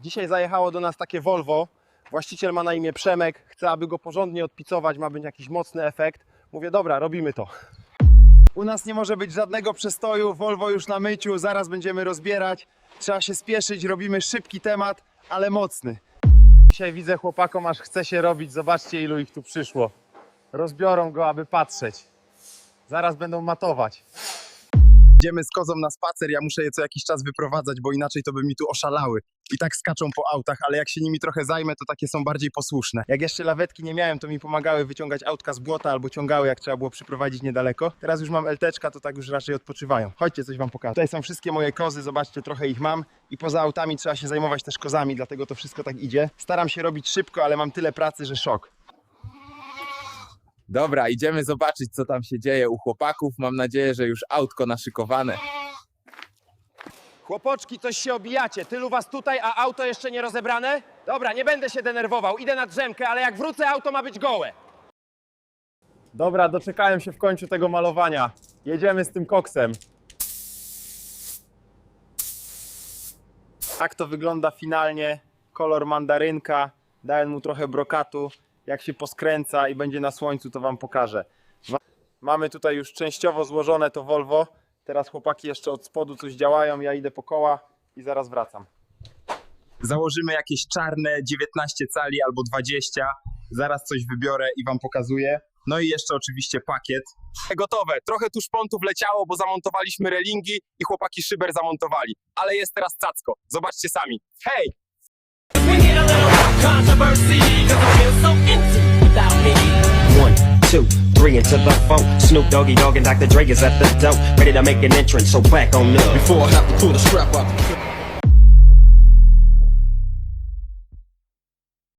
Dzisiaj zajechało do nas takie Volvo. Właściciel ma na imię Przemek, chce, aby go porządnie odpicować, ma być jakiś mocny efekt. Mówię, dobra, robimy to. U nas nie może być żadnego przestoju, Volvo już na myciu, zaraz będziemy rozbierać. Trzeba się spieszyć, robimy szybki temat, ale mocny. Dzisiaj widzę chłopakom, aż chce się robić, zobaczcie ilu ich tu przyszło. Rozbiorą go, aby patrzeć. Zaraz będą matować. Idziemy z kozą na spacer, ja muszę je co jakiś czas wyprowadzać, bo inaczej to by mi tu oszalały. I tak skaczą po autach, ale jak się nimi trochę zajmę, to takie są bardziej posłuszne. Jak jeszcze lawetki nie miałem, to mi pomagały wyciągać autka z błota albo ciągały, jak trzeba było przyprowadzić niedaleko. Teraz już mam LTczka, to tak już raczej odpoczywają. Chodźcie, coś wam pokażę. Tutaj są wszystkie moje kozy, zobaczcie, trochę ich mam. I poza autami trzeba się zajmować też kozami, dlatego to wszystko tak idzie. Staram się robić szybko, ale mam tyle pracy, że szok. Dobra, idziemy zobaczyć, co tam się dzieje u chłopaków. Mam nadzieję, że już autko naszykowane. Chłopoczki, coś się obijacie. Tylu was tutaj, a auto jeszcze nie rozebrane? Dobra, nie będę się denerwował. Idę na drzemkę, ale jak wrócę, auto ma być gołe. Dobra, doczekałem się w końcu tego malowania. Jedziemy z tym koksem. Tak to wygląda finalnie. Kolor mandarynka. Dałem mu trochę brokatu. Jak się poskręca i będzie na słońcu, to wam pokażę. Ma- Mamy tutaj już częściowo złożone to Volvo. Teraz chłopaki jeszcze od spodu coś działają. Ja idę po koła i zaraz wracam. Założymy jakieś czarne 19 cali albo 20. Zaraz coś wybiorę i wam pokazuję. No i jeszcze oczywiście pakiet. Gotowe. Trochę tu szpontów leciało, bo zamontowaliśmy relingi i chłopaki szyber zamontowali. Ale jest teraz cacko. Zobaczcie sami. Hej! We need a little controversy, cause it feels so empty without me. One, two, three into the phone. Snoop Doggy Dogg and Dr. Dre is at the door, ready to make an entrance. So back on up. Before I have to pull the strap out.